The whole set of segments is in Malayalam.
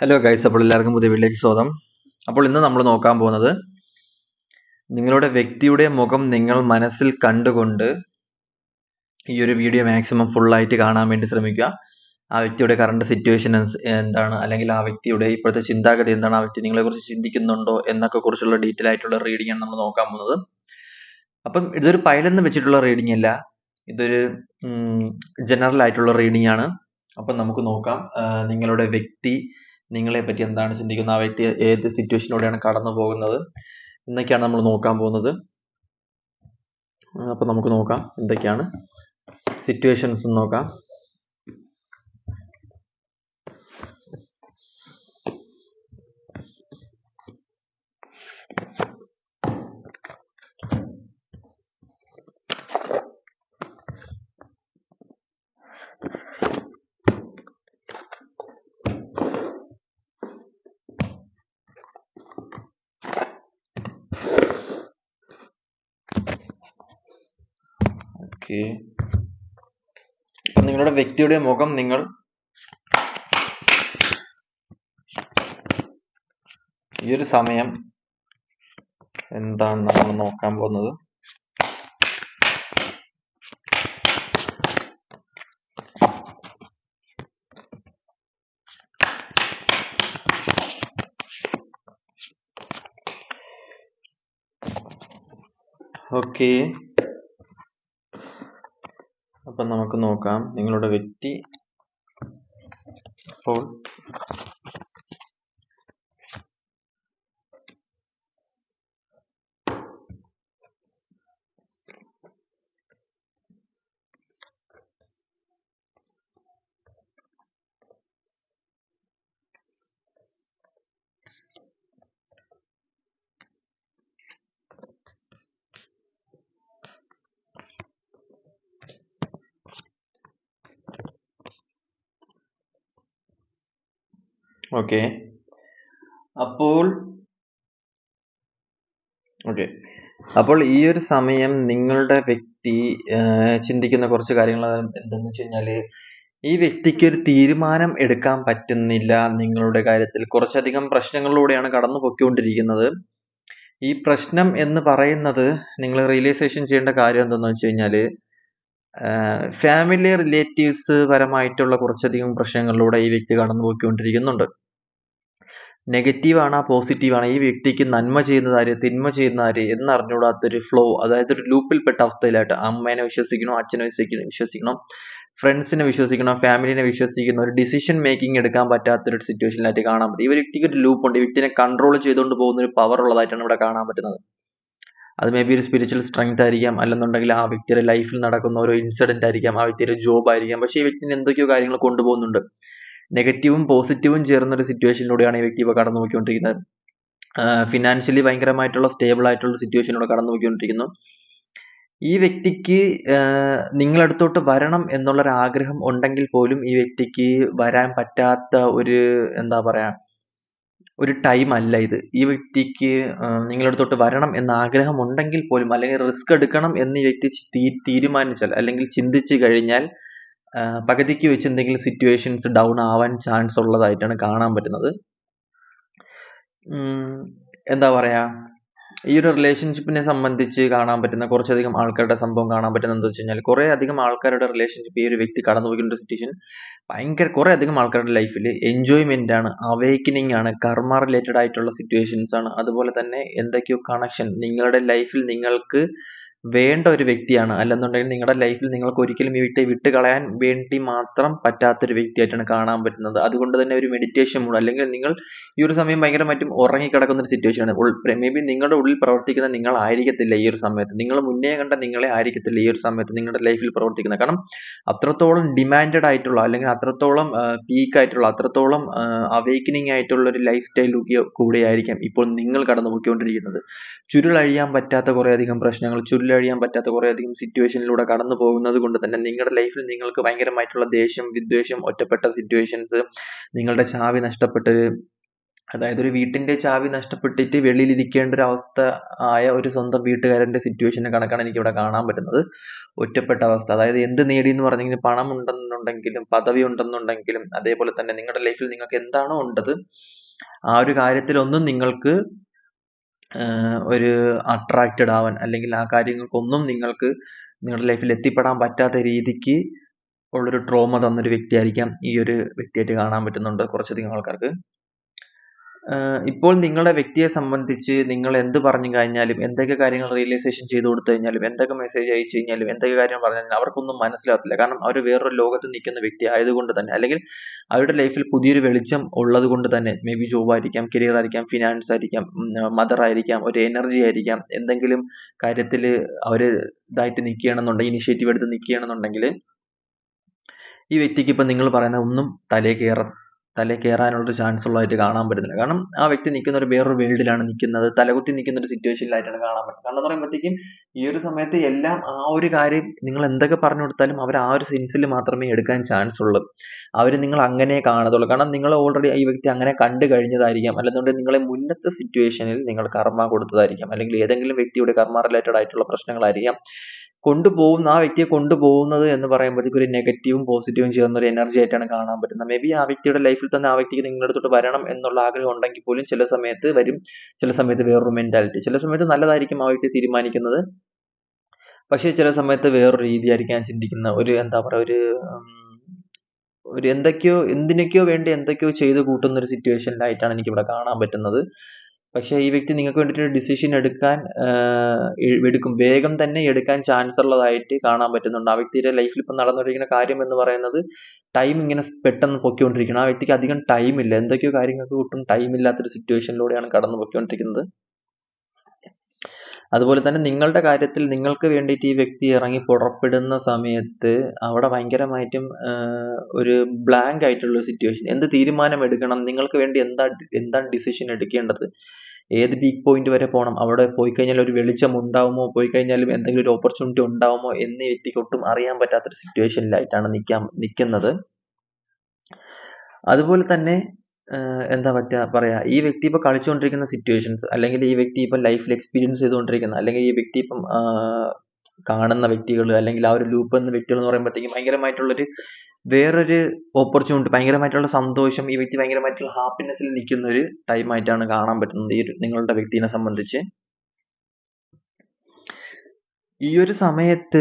ഹലോ ഗൈസ് അപ്പോൾ എല്ലാവർക്കും പുതിയ വീട്ടിലേക്ക് സ്വാഗതം. അപ്പോൾ ഇന്ന് നമ്മൾ നോക്കാൻ പോകുന്നത് നിങ്ങളുടെ വ്യക്തിയുടെ മുഖം നിങ്ങൾ മനസ്സിൽ കണ്ടുകൊണ്ട് ഈ ഒരു വീഡിയോ മാക്സിമം ഫുള്ളായിട്ട് കാണാൻ വേണ്ടി ശ്രമിക്കുക. ആ വ്യക്തിയുടെ കറണ്ട് സിറ്റുവേഷൻ എന്താണ് അല്ലെങ്കിൽ ആ വ്യക്തിയുടെ ഇപ്പോഴത്തെ ചിന്താഗതി എന്താണ് ആ വ്യക്തി നിങ്ങളെക്കുറിച്ച് ചിന്തിക്കുന്നുണ്ടോ എന്നൊക്കെ കുറിച്ചുള്ള ഡീറ്റെയിൽ ആയിട്ടുള്ള റീഡിംഗ് ആണ് നമ്മൾ നോക്കാൻ പോകുന്നത്. അപ്പം ഇതൊരു പൈലെന്ന് വെച്ചിട്ടുള്ള റീഡിംഗ് അല്ല ഇതൊരു ജനറൽ ആയിട്ടുള്ള റീഡിംഗ് ആണ്. അപ്പം നമുക്ക് നോക്കാം നിങ്ങളുടെ വ്യക്തി നിങ്ങളെ പറ്റി എന്താണ് ചിന്തിക്കുന്നത്? ആ വ്യക്തി ഏത് സിറ്റുവേഷനിലൂടെയാണ് കടന്നു പോകുന്നത് എന്നൊക്കെയാണ് നമ്മൾ നോക്കാൻ പോകുന്നത്. അപ്പം നമുക്ക് നോക്കാം. എന്തൊക്കെയാണ് സിറ്റുവേഷൻസ് നോക്കാം. ഓക്കെ. നിങ്ങളുടെ വ്യക്തിയുടെ മുഖം നിങ്ങൾ ഈ ഒരു സമയം എന്താണ് നമ്മൾ നോക്കാൻ പോകുന്നത്? ഓക്കെ. അപ്പം നമുക്ക് നോക്കാം. നിങ്ങളുടെ വ്യക്തി. അപ്പോൾ ഓക്കെ അപ്പോൾ ഓക്കെ അപ്പോൾ ഈ ഒരു സമയം നിങ്ങളുടെ വ്യക്തി ചിന്തിക്കുന്ന കുറച്ച് കാര്യങ്ങൾ എന്തെന്ന് വെച്ച് കഴിഞ്ഞാൽ ഈ വ്യക്തിക്ക് ഒരു തീരുമാനം എടുക്കാൻ പറ്റുന്നില്ല നിങ്ങളുടെ കാര്യത്തിൽ. കുറച്ചധികം പ്രശ്നങ്ങളിലൂടെയാണ് കടന്നു പൊയ്ക്കൊണ്ടിരിക്കുന്നത് ഈ പ്രശ്നം എന്ന് പറയുന്നത് നിങ്ങൾ റിയലൈസേഷൻ ചെയ്യേണ്ട കാര്യം എന്തെന്ന് വെച്ച് കഴിഞ്ഞാൽ ഫാമിലി റിലേറ്റീവ്സ് പരമായിട്ടുള്ള കുറച്ചധികം പ്രശ്നങ്ങളിലൂടെ ഈ വ്യക്തി കടന്നു പോയിക്കൊണ്ടിരിക്കുന്നുണ്ട് നെഗറ്റീവ് പോസിറ്റീവാണോ? ഈ വ്യക്തിക്ക് നന്മ ചെയ്യുന്നത് ആര് തിന്മ ചെയ്യുന്നത് ആര് എന്നറിഞ്ഞുകൂടാത്തൊരു ഫ്ലോ അതായത് ഒരു ലൂപ്പിൽപ്പെട്ട അവസ്ഥയിലായിട്ട് അമ്മേനെ വിശ്വസിക്കണം അച്ഛനെ വിശ്വസിക്കണം വിശ്വസിക്കണം ഫ്രണ്ട്സിനെ വിശ്വസിക്കണം ഫാമിലിനെ വിശ്വസിക്കുന്ന ഒരു ഡിസിഷൻ മേക്കിംഗ് എടുക്കാൻ പറ്റാത്തൊരു സിറ്റുവേഷനിലായിട്ട് കാണാൻ പറ്റും. ഈ വ്യക്തിക്ക് ഒരു ലൂപ്പ് ഉണ്ട്. വ്യക്തിനെ കൺട്രോൾ ചെയ്തുകൊണ്ട് പോകുന്ന ഒരു പവർ ഉള്ളതായിട്ടാണ് ഇവിടെ കാണാൻ പറ്റുന്നത്. അത് മേ ബി ഒരു സ്പിരിച്വൽ സ്ട്രെങ്ത് ആയിരിക്കാം. അല്ലെന്നുണ്ടെങ്കിൽ ആ വ്യക്തിയുടെ ലൈഫിൽ നടക്കുന്ന ഓരോ ഇൻസിഡന്റ് ആയിരിക്കാം. ആ വ്യക്തിയുടെ ജോബ് ആയിരിക്കാം. പക്ഷേ ഈ വ്യക്തിന് എന്തൊക്കെയോ കാര്യങ്ങൾ കൊണ്ടുപോകുന്നുണ്ട്. നെഗറ്റീവും പോസിറ്റീവും ചേർന്ന ഒരു സിറ്റുവേഷനിലൂടെയാണ് ഈ വ്യക്തി ഇപ്പോൾ കടന്നു പോയിക്കൊണ്ടിരിക്കുന്നത് ഫിനാൻഷ്യലി ഭയങ്കരമായിട്ടുള്ള സ്റ്റേബിൾ ആയിട്ടുള്ള സിറ്റുവേഷനിലൂടെ കടന്നു പോയിക്കൊണ്ടിരിക്കുന്നു ഈ വ്യക്തിക്ക് നിങ്ങളടുത്തോട്ട് വരണം എന്നുള്ളൊരു ആഗ്രഹം ഉണ്ടെങ്കിൽ പോലും ഈ വ്യക്തിക്ക് വരാൻ പറ്റാത്ത ഒരു എന്താ പറയാ ഒരു ടൈം അല്ല ഇത്. ഈ വ്യക്തിക്ക് നിങ്ങളടുത്തോട്ട് വരണം എന്ന ആഗ്രഹം ഉണ്ടെങ്കിൽ പോലും അല്ലെങ്കിൽ റിസ്ക് എടുക്കണം എന്ന് ഈ വ്യക്തി തീരുമാനിച്ചാൽ അല്ലെങ്കിൽ ചിന്തിച്ചു കഴിഞ്ഞാൽ പകുതിക്ക് വെച്ച് എന്തെങ്കിലും സിറ്റുവേഷൻസ് ഡൗൺ ആവാൻ ചാൻസ് ഉള്ളതായിട്ടാണ് കാണാൻ പറ്റുന്നത്. എന്താ പറയുക ഈ ഒരു റിലേഷൻഷിപ്പിനെ സംബന്ധിച്ച് കാണാൻ പറ്റുന്ന കുറച്ചധികം ആൾക്കാരുടെ സംഭവം കാണാൻ പറ്റുന്നത് എന്താ വെച്ച് കഴിഞ്ഞാൽ കുറെ അധികം ആൾക്കാരുടെ റിലേഷൻഷിപ്പ് ഈ ഒരു വ്യക്തി കടന്നു പോയിക്കൊണ്ട സിറ്റുവേഷൻ ഭയങ്കര കുറേ അധികം ആൾക്കാരുടെ ലൈഫിൽ എൻജോയ്മെന്റ് ആണ് അവേക്കനിങ് ആണ് കർമ്മ റിലേറ്റഡ് ആയിട്ടുള്ള സിറ്റുവേഷൻസ് ആണ് അതുപോലെ തന്നെ എന്തൊക്കെയോ കണക്ഷൻ നിങ്ങളുടെ ലൈഫിൽ നിങ്ങൾക്ക് വേണ്ട ഒരു വ്യക്തിയാണ്. അല്ലെന്നുണ്ടെങ്കിൽ നിങ്ങളുടെ ലൈഫിൽ നിങ്ങൾക്ക് ഒരിക്കലും ഈ വ്യക്തിയെ വിട്ട് കളയാൻ വേണ്ടി മാത്രം പറ്റാത്തൊരു വ്യക്തിയായിട്ടാണ് കാണാൻ പറ്റുന്നത്. അതുകൊണ്ട് തന്നെ ഒരു മെഡിറ്റേഷൻ മൂഡ് അല്ലെങ്കിൽ നിങ്ങൾ ഈ ഒരു സമയം ഭയങ്കര മറ്റും ഉറങ്ങിക്കിടക്കുന്ന ഒരു സിറ്റുവേഷൻ ആണ്. മേ ബി നിങ്ങളുടെ ഉള്ളിൽ പ്രവർത്തിക്കുന്ന നിങ്ങൾ നിങ്ങളായിരിക്കത്തില്ല ഈ ഒരു സമയത്ത്. നിങ്ങൾ മുന്നേ കണ്ട നിങ്ങളെ ആയിരിക്കത്തില്ല ഈ ഒരു സമയത്ത് നിങ്ങളുടെ ലൈഫിൽ പ്രവർത്തിക്കുന്നത്. കാരണം അത്രത്തോളം ഡിമാൻഡഡ് ആയിട്ടുള്ള അല്ലെങ്കിൽ അത്രത്തോളം പീക്ക് ആയിട്ടുള്ള അത്രത്തോളം അവേക്കനിങ് ആയിട്ടുള്ള ഒരു ലൈഫ് സ്റ്റൈൽ കൂടെ ആയിരിക്കാം ഇപ്പോൾ നിങ്ങൾ കടന്നു പോയിക്കൊണ്ടിരിക്കുന്നത് ചുരുളഴിയാൻ പറ്റാത്ത കുറേ അധികം പ്രശ്നങ്ങൾ ചുരുളഴിയാൻ പറ്റാത്ത കുറേയധികം സിറ്റുവേഷനിലൂടെ കടന്നു പോകുന്നത് കൊണ്ട് തന്നെ നിങ്ങളുടെ ലൈഫിൽ നിങ്ങൾക്ക് ഭയങ്കരമായിട്ടുള്ള ദേഷ്യം വിദ്വേഷം ഒറ്റപ്പെട്ട സിറ്റുവേഷൻസ് നിങ്ങളുടെ ചാവി നഷ്ടപ്പെട്ട് അതായത് ഒരു വീട്ടിന്റെ ചാവി നഷ്ടപ്പെട്ടിട്ട് വെളിയിൽ വെളിയിലിരിക്കേണ്ട ഒരു അവസ്ഥ ആയ ഒരു സ്വന്തം വീട്ടുകാരന്റെ സിറ്റുവേഷന്റെ കണക്കാണ് എനിക്ക് ഇവിടെ കാണാൻ പറ്റുന്നത്. ഒറ്റപ്പെട്ട അവസ്ഥ. അതായത് എന്ത് നേടി എന്ന് പറഞ്ഞു കഴിഞ്ഞാൽ പണം ഉണ്ടെന്നുണ്ടെങ്കിലും പദവി ഉണ്ടെന്നുണ്ടെങ്കിലും അതേപോലെ തന്നെ നിങ്ങളുടെ ലൈഫിൽ നിങ്ങൾക്ക് എന്താണോ ഉണ്ടത് ആ ഒരു കാര്യത്തിലൊന്നും നിങ്ങൾക്ക് ഒരു അട്രാക്റ്റഡ് ആവാൻ അല്ലെങ്കിൽ ആ കാര്യങ്ങൾക്കൊന്നും നിങ്ങൾക്ക് നിങ്ങളുടെ ലൈഫിൽ എത്തിപ്പെടാൻ പറ്റാത്ത രീതിക്ക് ഉള്ളൊരു ട്രോമ തന്നൊരു വ്യക്തിയായിരിക്കാം ഈ ഒരു വ്യക്തിയായിട്ട് കാണാൻ പറ്റുന്നുണ്ട് കുറച്ചധികം ആൾക്കാർക്ക്. ഇപ്പോൾ നിങ്ങളുടെ വ്യക്തിയെ സംബന്ധിച്ച് നിങ്ങൾ എന്ത് പറഞ്ഞു കഴിഞ്ഞാലും എന്തൊക്കെ കാര്യങ്ങൾ റിയലൈസേഷൻ ചെയ്തു കൊടുത്തു കഴിഞ്ഞാലും എന്തൊക്കെ മെസ്സേജ് അയച്ചു കഴിഞ്ഞാലും എന്തൊക്കെ കാര്യങ്ങൾ പറഞ്ഞു കഴിഞ്ഞാലും അവർക്കൊന്നും മനസ്സിലാകത്തില്ല. കാരണം അവർ വേറൊരു ലോകത്ത് നിൽക്കുന്ന വ്യക്തി ആയതുകൊണ്ട് തന്നെ അല്ലെങ്കിൽ അവരുടെ ലൈഫിൽ പുതിയൊരു വെളിച്ചം ഉള്ളത് കൊണ്ട് തന്നെ മേ ബി ജോബ് ആയിരിക്കാം കരിയർ ആയിരിക്കാം ഫിനാൻസ് ആയിരിക്കാം മദർ ആയിരിക്കാം ഒരു എനർജി ആയിരിക്കാം എന്തെങ്കിലും കാര്യത്തിൽ അവർ ഇതായിട്ട് നിൽക്കുകയാണെന്നുണ്ടെങ്കിൽ ഇനിഷ്യേറ്റീവ് എടുത്ത് നിൽക്കുകയാണെന്നുണ്ടെങ്കിൽ ഈ വ്യക്തിക്ക് ഇപ്പം നിങ്ങൾ പറയുന്ന ഒന്നും തലേ കയറ തലേ കയറാനുള്ളൊരു ചാൻസ് ഉള്ളതായിട്ട് കാണാൻ പറ്റുന്നില്ല. കാരണം ആ വ്യക്തി നിൽക്കുന്ന ഒരു വേറൊരു വേൾഡിലാണ് നിൽക്കുന്നത് തലകുത്തി നിൽക്കുന്ന ഒരു സിറ്റുവേഷനിലായിട്ടാണ് കാണാൻ പറ്റുന്നത്. കാരണം എന്ന് പറയുമ്പോഴത്തേക്കും ഈ ഒരു സമയത്ത് എല്ലാം ആ ഒരു കാര്യം നിങ്ങൾ എന്തൊക്കെ പറഞ്ഞു കൊടുത്താലും അവർ ആ ഒരു സെൻസിൽ മാത്രമേ എടുക്കാൻ ചാൻസ് ഉള്ളൂ അവർ നിങ്ങൾ അങ്ങനെ കാണത്തുള്ളൂ. കാരണം നിങ്ങൾ ഓൾറെഡി ഈ വ്യക്തി അങ്ങനെ കണ്ടു കഴിഞ്ഞതായിരിക്കാം. അല്ലെന്നുണ്ടെങ്കിൽ നിങ്ങളെ മുന്നത്തെ സിറ്റുവേഷനിൽ നിങ്ങൾ കർമ്മ കൊടുത്തതായിരിക്കാം. അല്ലെങ്കിൽ ഏതെങ്കിലും വ്യക്തിയുടെ കർമ്മ റിലേറ്റഡ് ആയിട്ടുള്ള പ്രശ്നങ്ങളായിരിക്കാം. കൊണ്ടുപോകുന്ന ആ വ്യക്തിയെ കൊണ്ടുപോകുന്നത് എന്ന് പറയുമ്പോഴത്തേക്ക് ഒരു നെഗറ്റീവും പോസിറ്റീവും ചേർന്ന ഒരു എനർജി ആയിട്ടാണ് കാണാൻ പറ്റുന്നത്. മേ ബി ആ വ്യക്തിയുടെ ലൈഫിൽ തന്നെ ആ വ്യക്തിക്ക് നിങ്ങളുടെ അടുത്തോട്ട് വരണം എന്നുള്ള ആഗ്രഹം ഉണ്ടെങ്കിൽ പോലും ചില സമയത്ത് വരും ചില സമയത്ത് വേറൊരു മെന്റാലിറ്റി ചില സമയത്ത് നല്ലതായിരിക്കും ആ വ്യക്തി തീരുമാനിക്കുന്നത്. പക്ഷേ ചില സമയത്ത് വേറൊരു രീതിയായിരിക്കാൻ ചിന്തിക്കുന്ന ഒരു എന്താ പറയുക ഒരു ഒരു എന്തൊക്കെയോ എന്തിനൊക്കെയോ വേണ്ടി എന്തൊക്കെയോ ചെയ്ത് കൂട്ടുന്ന ഒരു സിറ്റുവേഷനിലായിട്ടാണ് എനിക്ക് ഇവിടെ കാണാൻ പറ്റുന്നത്. പക്ഷേ ഈ വ്യക്തി നിങ്ങൾക്ക് വേണ്ടിയിട്ട് ഡിസിഷൻ എടുക്കാൻ എടുക്കും. വേഗം തന്നെ എടുക്കാൻ ചാൻസ് ഉള്ളതായിട്ട് കാണാൻ പറ്റുന്നുണ്ട്. ആ വ്യക്തിയുടെ ലൈഫിൽ ഇപ്പം നടന്നുകൊണ്ടിരിക്കുന്ന കാര്യം എന്ന് പറയുന്നത് ടൈം ഇങ്ങനെ പെട്ടെന്ന് പൊയ്ക്കൊണ്ടിരിക്കണം. ആ വ്യക്തിക്ക് അധികം ടൈം ഇല്ല. എന്തൊക്കെയോ കാര്യങ്ങൾക്ക് ഒട്ടും ടൈം ഇല്ലാത്തൊരു സിറ്റുവേഷനിലൂടെയാണ് കടന്നു പൊയ്ക്കൊണ്ടിരിക്കുന്നത്. അതുപോലെ തന്നെ നിങ്ങളുടെ കാര്യത്തിൽ നിങ്ങൾക്ക് വേണ്ടിയിട്ട് ഈ വ്യക്തി ഇറങ്ങി പുറപ്പെടുന്ന സമയത്ത് അവിടെ ഭയങ്കരമായിട്ടും ഒരു ബ്ലാങ്ക് ആയിട്ടുള്ള സിറ്റുവേഷൻ എന്ത് തീരുമാനം എടുക്കണം? നിങ്ങൾക്ക് വേണ്ടി എന്താ എന്താണ് ഡിസിഷൻ എടുക്കേണ്ടത്? ഏത് പീക്ക് പോയിന്റ് വരെ പോകണം അവിടെ പോയി കഴിഞ്ഞാൽ ഒരു വെളിച്ചം ഉണ്ടാവുമോ പോയി കഴിഞ്ഞാലും എന്തെങ്കിലും ഒരു ഓപ്പർച്യൂണിറ്റി ഉണ്ടാവുമോ എന്ന് വ്യക്തിക്ക് ഒട്ടും അറിയാൻ പറ്റാത്തൊരു സിറ്റുവേഷനിലായിട്ടാണ് നിൽക്കാൻ നിൽക്കുന്നത് അതുപോലെ തന്നെ എന്താ പറ്റുക പറയാ ഈ വ്യക്തി ഇപ്പൊ കളിച്ചുകൊണ്ടിരിക്കുന്ന സിറ്റുവേഷൻസ് അല്ലെങ്കിൽ ഈ വ്യക്തി ഇപ്പൊ ലൈഫിൽ എക്സ്പീരിയൻസ് ചെയ്തുകൊണ്ടിരിക്കുന്ന അല്ലെങ്കിൽ ഈ വ്യക്തി ഇപ്പം കാണുന്ന വ്യക്തികൾ അല്ലെങ്കിൽ ആ ഒരു ലൂപ്പ് എന്ന വ്യക്തികൾ എന്ന് പറയുമ്പോഴത്തേക്കും ഭയങ്കരമായിട്ടുള്ളൊരു വേറൊരു ഓപ്പർച്യൂണിറ്റി ഭയങ്കരമായിട്ടുള്ള സന്തോഷം ഈ വ്യക്തി ഭയങ്കരമായിട്ടുള്ള ഹാപ്പിനെസ്സിൽ നിൽക്കുന്ന ഒരു ടൈം ആയിട്ടാണ് കാണാൻ പറ്റുന്നത് ഈ നിങ്ങളുടെ വ്യക്തിനെ സംബന്ധിച്ച്. ഈ ഒരു സമയത്ത്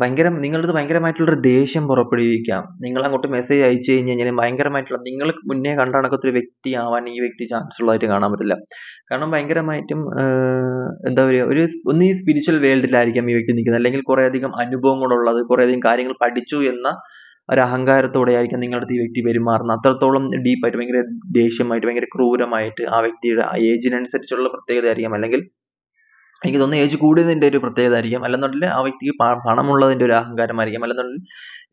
ഭയങ്കര നിങ്ങളത് ഭയങ്കരമായിട്ടുള്ളൊരു ദേഷ്യം പുറപ്പെടുവിക്കാം. നിങ്ങൾ അങ്ങോട്ട് മെസ്സേജ് അയച്ചു കഴിഞ്ഞ് കഴിഞ്ഞാൽ ഭയങ്കരമായിട്ടുള്ള നിങ്ങൾ മുന്നേ കണ്ട കണക്കത്തൊരു വ്യക്തി ആവാൻ ഈ വ്യക്തി ചാൻസ് ഉള്ളതായിട്ട് കാണാൻ പറ്റില്ല. കാരണം ഭയങ്കരമായിട്ടും എന്താ പറയുക ഒരു ഒന്ന് ഈ സ്പിരിച്വൽ വേൾഡിലായിരിക്കാം ഈ വ്യക്തി നിൽക്കുന്നത്. അല്ലെങ്കിൽ കുറേ അധികം അനുഭവങ്ങളുള്ളത് കുറേ അധികം കാര്യങ്ങൾ പഠിച്ചു എന്ന ഒരു അഹങ്കാരത്തോടെ ആയിരിക്കും നിങ്ങളുടെ അടുത്ത് ഈ വ്യക്തി പെരുമാറുന്നത്. അത്രത്തോളം ഡീപ്പായിട്ട് ഭയങ്കര ദേഷ്യമായിട്ട് ഭയങ്കര ക്രൂരമായിട്ട് ആ വ്യക്തിയുടെ ആ ഏജിനനുസരിച്ചുള്ള പ്രത്യേകത ആയിരിക്കാം അല്ലെങ്കിൽ എനിക്ക് തോന്നുന്നു ഏജ് കൂടിയതിന്റെ ഒരു പ്രത്യേകത ആയിരിക്കാം അല്ലെന്നുണ്ടെങ്കിൽ ആ വ്യക്തിക്ക് പണമുള്ളതിന്റെ ഒരു അഹങ്കാരമായിരിക്കും. അല്ലെന്നുണ്ടെങ്കിൽ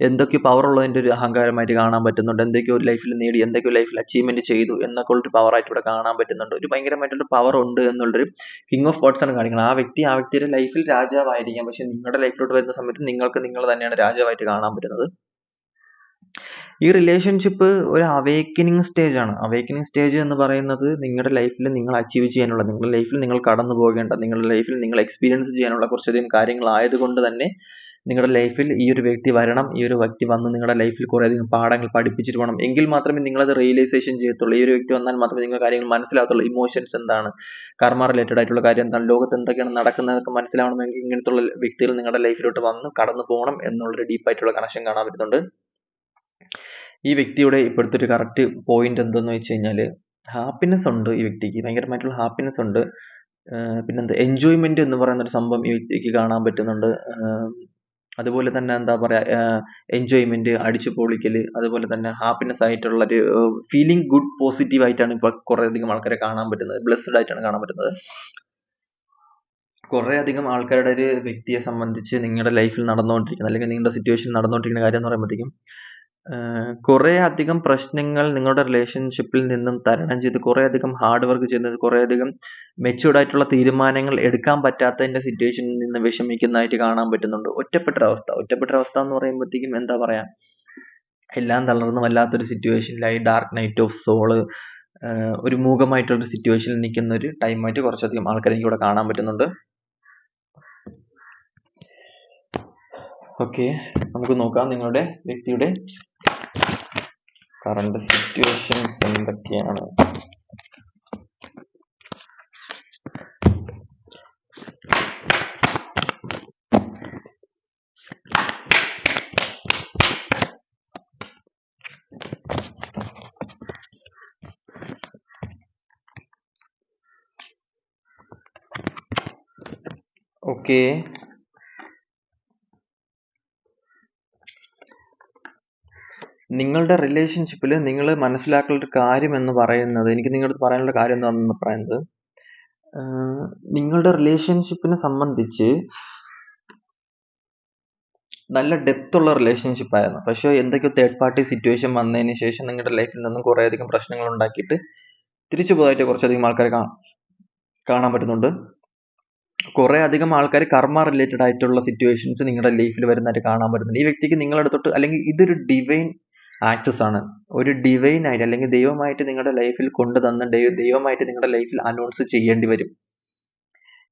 എന്തൊക്കെ പവർ ഉള്ളതിന്റെ ഒരു അഹങ്കാരമായിട്ട് കാണാൻ പറ്റുന്നുണ്ട്. എന്തൊക്കെയോ ലൈഫിൽ നേടി എന്തൊക്കെയോ ലൈഫിൽ അച്ചീവ്മെന്റ് ചെയ്തു എന്നൊക്കെ ഉള്ളൊരു പവറായിട്ട് ഇവിടെ കാണാൻ പറ്റുന്നുണ്ട്. ഒരു ഭയങ്കരമായിട്ടുള്ള പവർ ഉണ്ട് എന്നുള്ളൊരു കിങ് ഓഫ് ഫോർട്സ് ആണ് കാണിക്കുന്നത്. ആ വ്യക്തി ആ വ്യക്തിയുടെ ലൈഫിൽ രാജാവായിരിക്കാം. പക്ഷെ നിങ്ങളുടെ ലൈഫിലോട്ട് വരുന്ന സമയത്ത് നിങ്ങൾക്ക് നിങ്ങൾ തന്നെയാണ് രാജാവായിട്ട് കാണാൻ പറ്റുന്നത്. ഈ റിലേഷൻഷിപ്പ് ഒരു അവേക്കനിങ് ആണ്. അവേക്കനിങ് സ്റ്റേജ് എന്ന് പറയുന്നത് നിങ്ങളുടെ ലൈഫിൽ നിങ്ങൾ അച്ചീവ് ചെയ്യാനുള്ള നിങ്ങളുടെ ലൈഫിൽ നിങ്ങൾ കടന്നു പോകേണ്ട നിങ്ങളുടെ ലൈഫിൽ നിങ്ങൾ എക്സ്പീരിയൻസ് ചെയ്യാനുള്ള കുറച്ചധികം കാര്യങ്ങൾ ആയതുകൊണ്ട് തന്നെ നിങ്ങളുടെ ലൈഫിൽ ഈ ഒരു വ്യക്തി വരണം ഈ ഒരു വ്യക്തി വന്ന് നിങ്ങളുടെ ലൈഫിൽ കുറേ അധികം പാഠങ്ങൾ പഠിപ്പിച്ചിട്ട് വേണം എങ്കിൽ മാത്രമേ നിങ്ങളത് റിയലൈസേഷൻ ചെയ്യത്തുള്ളൂ. ഈ ഒരു വ്യക്തി വന്നാൽ മാത്രമേ നിങ്ങൾ കാര്യങ്ങൾ മനസ്സിലാകത്തുള്ളൂ. ഇമോഷൻസ് എന്താണ്? കർമ്മ റിലേറ്റഡ് ആയിട്ടുള്ള കാര്യം എന്താണ്? ലോകത്ത് എന്തൊക്കെയാണ് നടക്കുന്നതൊക്കെ മനസ്സിലാവണമെങ്കിൽ ഇങ്ങനത്തുള്ള വ്യക്തികൾ നിങ്ങളുടെ ലൈഫിലോട്ട് വന്ന് കടന്നു പോകണം എന്നുള്ളൊരു ഡീപ്പായിട്ടുള്ള കണക്ഷൻ കാണാൻ പറ്റുന്നുണ്ട്. ഈ വ്യക്തിയുടെ ഇപ്പോഴത്തെ ഒരു കറക്റ്റ് പോയിന്റ് എന്തെന്ന് വെച്ച് കഴിഞ്ഞാൽ ഹാപ്പിനെസ് ഉണ്ട് ഈ വ്യക്തിക്ക്. ഭയങ്കരമായിട്ടുള്ള ഹാപ്പിനെസ് ഉണ്ട്. പിന്നെന്ത്? എൻജോയ്മെന്റ് എന്ന് പറയുന്ന ഒരു സംഭവം ഈ വ്യക്തിക്ക് കാണാൻ പറ്റുന്നുണ്ട്. അതുപോലെ തന്നെ എന്താ പറയാ എൻജോയ്മെന്റ് അടിച്ചു പൊളിക്കൽ അതുപോലെ തന്നെ ഹാപ്പിനെസ് ആയിട്ടുള്ള ഒരു ഫീലിംഗ് ഗുഡ് പോസിറ്റീവ് ആയിട്ടാണ് ഇപ്പൊ കുറെ അധികം ആൾക്കാരെ കാണാൻ പറ്റുന്നത്. ബ്ലെസ്ഡ് ആയിട്ടാണ് കാണാൻ പറ്റുന്നത്. കുറെ അധികം ആൾക്കാരുടെ ഒരു വ്യക്തിയെ സംബന്ധിച്ച് നിങ്ങളുടെ ലൈഫിൽ നടന്നുകൊണ്ടിരിക്കുന്ന അല്ലെങ്കിൽ നിങ്ങളുടെ സിറ്റുവേഷൻ നടന്നുകൊണ്ടിരിക്കുന്ന കാര്യം എന്ന് പറയുമ്പോഴത്തേക്കും കുറെ അധികം പ്രശ്നങ്ങൾ നിങ്ങളുടെ റിലേഷൻഷിപ്പിൽ നിന്നും തരണം ചെയ്ത് കുറെ അധികം ഹാർഡ് വർക്ക് ചെയ്ത് കുറെ അധികം മെച്യൂർഡ് ആയിട്ടുള്ള തീരുമാനങ്ങൾ എടുക്കാൻ പറ്റാത്തതിന്റെ സിറ്റുവേഷനിൽ നിന്ന് വിഷമിക്കുന്നതായിട്ട് കാണാൻ പറ്റുന്നുണ്ട്. ഒറ്റപ്പെട്ടൊരവസ്ഥ ഒറ്റപ്പെട്ടൊരവസ്ഥ എന്ന് പറയുമ്പോഴത്തേക്കും എന്താ പറയാ? എല്ലാം തളർന്ന് വല്ലാത്തൊരു സിറ്റുവേഷനിലായി ഡാർക്ക് നൈറ്റ് ഓഫ് സോൾ ഒരു മൂകമായിട്ടുള്ള സിറ്റുവേഷനിൽ നിൽക്കുന്ന ഒരു ടൈമായിട്ട് കുറച്ചധികം ആൾക്കാരെ എനിക്ക് ഇവിടെ കാണാൻ പറ്റുന്നുണ്ട്. ഓക്കെ നമുക്ക് നോക്കാം നിങ്ങളുടെ വ്യക്തിയുടെ കറണ്ട് സിറ്റുവേഷൻസ് എന്തൊക്കെയാണ്? ഓക്കെ നിങ്ങളുടെ റിലേഷൻഷിപ്പിൽ നിങ്ങൾ മനസ്സിലാക്കേണ്ട ഒരു കാര്യം എന്ന് പറയുന്നത് എനിക്ക് നിങ്ങളടുത്ത് പറയാനുള്ള കാര്യം എന്താണെന്ന് പറയുന്നത് നിങ്ങളുടെ റിലേഷൻഷിപ്പിനെ സംബന്ധിച്ച് നല്ല ഡെപ്ത് ഉള്ള റിലേഷൻഷിപ്പ് ആയിരുന്നു. പക്ഷേ എന്തൊക്കെയോ തേർഡ് പാർട്ടി സിറ്റുവേഷൻ വന്നതിന് ശേഷം നിങ്ങളുടെ ലൈഫിൽ നിന്നും കുറേയധികം പ്രശ്നങ്ങൾ ഉണ്ടാക്കിയിട്ട് തിരിച്ചു പോയതായിട്ട് കുറച്ചധികം ആൾക്കാരെ കാണാൻ പറ്റുന്നുണ്ട്. കുറേ അധികം ആൾക്കാർ കർമ്മ റിലേറ്റഡ് ആയിട്ടുള്ള സിറ്റുവേഷൻസ് നിങ്ങളുടെ ലൈഫിൽ വരുന്നതായിട്ട് കാണാൻ പറ്റുന്നുണ്ട്. ഈ വ്യക്തിക്ക് നിങ്ങളുടെ അടുത്തോട്ട് അല്ലെങ്കിൽ ഇതൊരു ഡിവൈൻ ആക്സസ് ആണ്. ഒരു ഡിവൈൻ ആയിട്ട് അല്ലെങ്കിൽ ദൈവമായിട്ട് നിങ്ങളുടെ ലൈഫിൽ കൊണ്ടുതന്ന ദൈവ- ദൈവമായിട്ട് നിങ്ങളുടെ ലൈഫിൽ അനൗൺസ് ചെയ്യേണ്ടി വരും.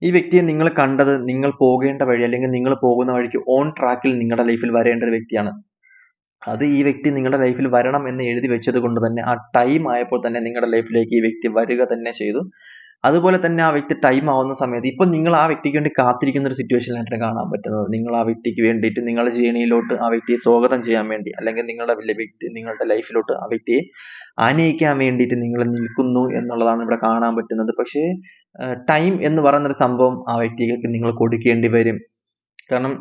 ഈ വ്യക്തിയെ നിങ്ങൾ കണ്ടത് നിങ്ങൾ പോകേണ്ട വഴി അല്ലെങ്കിൽ നിങ്ങൾ പോകുന്ന വഴിക്ക് ഓൺ ട്രാക്കിൽ നിങ്ങളുടെ ലൈഫിൽ വരേണ്ട ഒരു വ്യക്തിയാണ്. അത് ഈ വ്യക്തി നിങ്ങളുടെ ലൈഫിൽ വരണം എന്ന് എഴുതി വെച്ചത് കൊണ്ട് തന്നെ ആ ടൈം ആയപ്പോൾ തന്നെ നിങ്ങളുടെ ലൈഫിലേക്ക് ഈ വ്യക്തി വരിക തന്നെ ചെയ്തു. അതുപോലെ തന്നെ ആ വ്യക്തി ടൈം ആവുന്ന സമയത്ത് ഇപ്പം നിങ്ങൾ ആ വ്യക്തിക്ക് വേണ്ടി കാത്തിരിക്കുന്ന ഒരു സിറ്റുവേഷനിലായിട്ടാണ് കാണാൻ പറ്റുന്നത്. നിങ്ങൾ ആ വ്യക്തിക്ക് വേണ്ടിയിട്ട് നിങ്ങളുടെ ജേണിയിലോട്ട് ആ വ്യക്തിയെ സ്വാഗതം ചെയ്യാൻ വേണ്ടി അല്ലെങ്കിൽ നിങ്ങളുടെ വ്യക്തി നിങ്ങളുടെ ലൈഫിലോട്ട് ആ വ്യക്തിയെ ആനയിക്കാൻ വേണ്ടിയിട്ട് നിങ്ങൾ നിൽക്കുന്നു എന്നുള്ളതാണ് ഇവിടെ കാണാൻ പറ്റുന്നത്. പക്ഷേ ടൈം എന്ന് പറയുന്ന ഒരു സംഭവം ആ വ്യക്തികൾക്ക് നിങ്ങൾ കൊടുക്കേണ്ടി വരും. കാരണം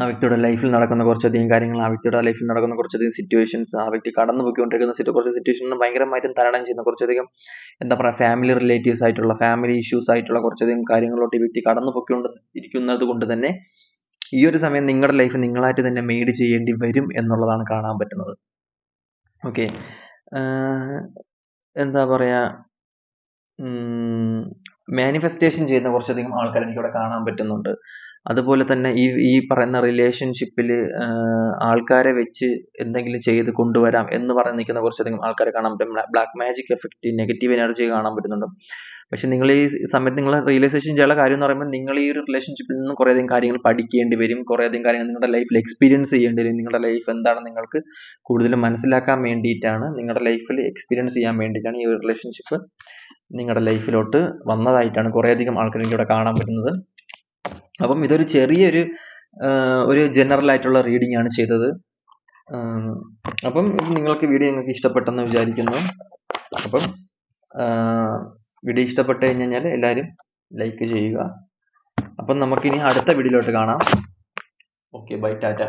ആ വ്യക്തിയുടെ ലൈഫിൽ നടക്കുന്ന കുറച്ചധികം കാര്യങ്ങൾ ആ വ്യക്തിയുടെ ലൈഫിൽ നടക്കുന്ന കുറച്ചധികം സിറ്റുവേഷൻസ് ആ വ്യക്തി കടന്നു പോയിക്കൊണ്ടിരിക്കുന്ന സിറ്റു കുറച്ച് സിറ്റുവേഷൻ ഭയങ്കരമായിട്ടും തരണം ചെയ്യുന്ന കുറച്ചധികം എന്താ പറയുക ഫാമിലി റിലേറ്റീവ്സ് ആയിട്ടുള്ള ഫാമിലി ഇഷ്യൂസ് ആയിട്ടുള്ള കുറച്ചധികം കാര്യങ്ങളിലോട്ട് ഈ വ്യക്തി കടന്നു പോയിക്കൊണ്ട് ഇരിക്കുന്നത് കൊണ്ട് തന്നെ ഈ ഒരു സമയം നിങ്ങളുടെ ലൈഫ് നിങ്ങളായിട്ട് തന്നെ മെയ്ഡ് ചെയ്യേണ്ടി വരും എന്നുള്ളതാണ് കാണാൻ പറ്റുന്നത്. ഓക്കെ എന്താ പറയുക മാനിഫെസ്റ്റേഷൻ ചെയ്യുന്ന കുറച്ചധികം ആൾക്കാർ എനിക്കിവിടെ കാണാൻ പറ്റുന്നുണ്ട്. അതുപോലെ തന്നെ ഈ ഈ പറയുന്ന റിലേഷൻഷിപ്പിൽ ആൾക്കാരെ വെച്ച് എന്തെങ്കിലും ചെയ്ത് കൊണ്ടുവരാം എന്ന് പറഞ്ഞ് നിൽക്കുന്ന കുറച്ചധികം ആൾക്കാരെ കാണാൻ പറ്റും black magic effect negative energy കാണാൻ പറ്റുന്നുണ്ട്. പക്ഷെ നിങ്ങൾ ഈ സമയത്ത് നിങ്ങൾ റിയലൈസേഷൻ ചെയ്യാനുള്ള കാര്യം എന്ന് പറയുമ്പോൾ നിങ്ങൾ ഈ ഒരു റിലേഷൻഷിപ്പിൽ നിന്ന് കുറേയധികം കാര്യങ്ങൾ പഠിക്കേണ്ടി വരും. കുറേയധികം കാര്യങ്ങൾ നിങ്ങളുടെ ലൈഫിൽ എക്സ്പീരിയൻസ് ചെയ്യേണ്ടി വരും. നിങ്ങളുടെ ലൈഫ് എന്താണ് നിങ്ങൾക്ക് കൂടുതലും മനസ്സിലാക്കാൻ വേണ്ടിയിട്ടാണ്. നിങ്ങളുടെ ലൈഫിൽ എക്സ്പീരിയൻസ് ചെയ്യാൻ വേണ്ടിയിട്ടാണ് ഈ ഒരു റിലേഷൻഷിപ്പ് നിങ്ങളുടെ ലൈഫിലോട്ട് വന്നതായിട്ടാണ് കുറേയധികം ആൾക്കാർ ഇവിടെ കാണാൻ പറ്റുന്നത്. അപ്പം ഇതൊരു ചെറിയൊരു ഒരു ജനറൽ ആയിട്ടുള്ള റീഡിംഗ് ആണ് ചെയ്തത്. അപ്പം നിങ്ങൾക്ക് വീഡിയോ നിങ്ങൾക്ക് ഇഷ്ടപ്പെട്ടെന്ന് വിചാരിക്കുന്നു. അപ്പം വീഡിയോ ഇഷ്ടപ്പെട്ട് കഴിഞ്ഞ് കഴിഞ്ഞാൽ എല്ലാവരും ലൈക്ക് ചെയ്യുക. അപ്പം നമുക്കിനി അടുത്ത വീഡിയോയിലോട്ട് കാണാം. Okay bye Tata.